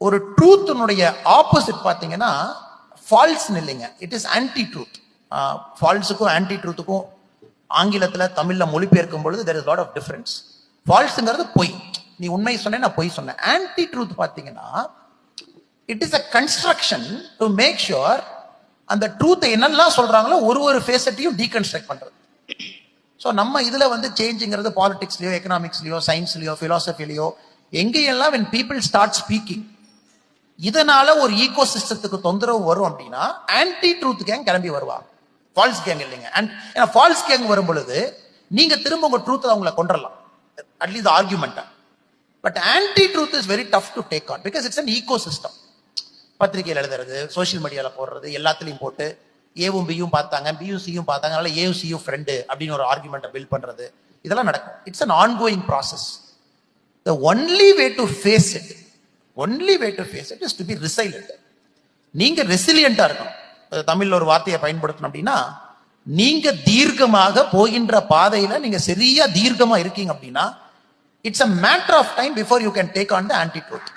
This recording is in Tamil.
ஒரு ட்ரூத்தினுடைய ஆப்போசிட் பார்த்தீங்கன்னா ஃபால்ஸ் இல்லைங்க. இட் இஸ் ஆன்டி ட்ரூத் ஃபால்ஸுக்கும் ஆன்டி ட்ரூத்துக்கும் ஆங்கிலத்தில் தமிழில் மொழிபெயர்க்கும் பொழுது there is lot of difference ஃபால்ஸுங்கிறது பொய். நீ உண்மை சொன்னேன் நான் பொய் சொன்னேன். ஆன்டி ட்ரூத் பார்த்தீங்கன்னா it is a construction to make sure அந்த ட்ரூத்தை என்னெல்லாம் சொல்கிறாங்களோ ஒரு ஒரு ஃபேஸட்டையும் டீகன்ஸ்ட்ரக்ட் பண்ணுறது ஸோ நம்ம இதில் வந்து சேஞ்சுங்கிறது பாலிடிக்ஸ்லையோ எக்கனாமிக்ஸ்லையோ சயின்ஸ்லையோ ஃபிலாசபிலையோ எங்கேயெல்லாம் வென் பீப்புள் ஸ்டார்ட் ஸ்பீக்கிங் இதனால ஒரு ஈகோ சிஸ்டத்துக்கு தொந்தரவு வரும் அப்படின்னா ஆன்டி ட்ரூத் கேங் கிளம்பி வருவாங்க ஃபால்ஸ் கேங் இல்லைங்க. அண்ட் ஏன்னா ஃபால்ஸ் கேங் வரும் பொழுது நீங்க திரும்ப உங்க ட்ரூத்தை அவங்கள கொண்டுடலாம் at least ஆர்குமெண்ட்டை but anti truth is very tough to take on because it's an ego system பத்திரிகையில் எழுதுறது சோஷியல் மீடியாவில் போடுறது எல்லாத்துலேயும் போட்டு ஏவும் பியும் பார்த்தாங்க பியும் சியும் பார்த்தாங்க அதனால ஏவும் சியும் ஃப்ரெண்டு அப்படின்னு ஒரு ஆர்குமெண்ட்டை பில்ட் பண்ணுறது இதெல்லாம் நடக்கும். It's an ongoing process the only way to face it only way to face it is to be resilient நீங்க ரெசிலியண்டா இருக்கணும். தமிழில் தமிழ்ல ஒரு வார்த்தையை பயன்படுத்தணும் அப்படின்னா நீங்க தீர்க்கமாக போகின்ற பாதையில நீங்க சரியா தீர்க்கமா இருக்கீங்க அப்படின்னா it's a matter of time before you can take on the anti truth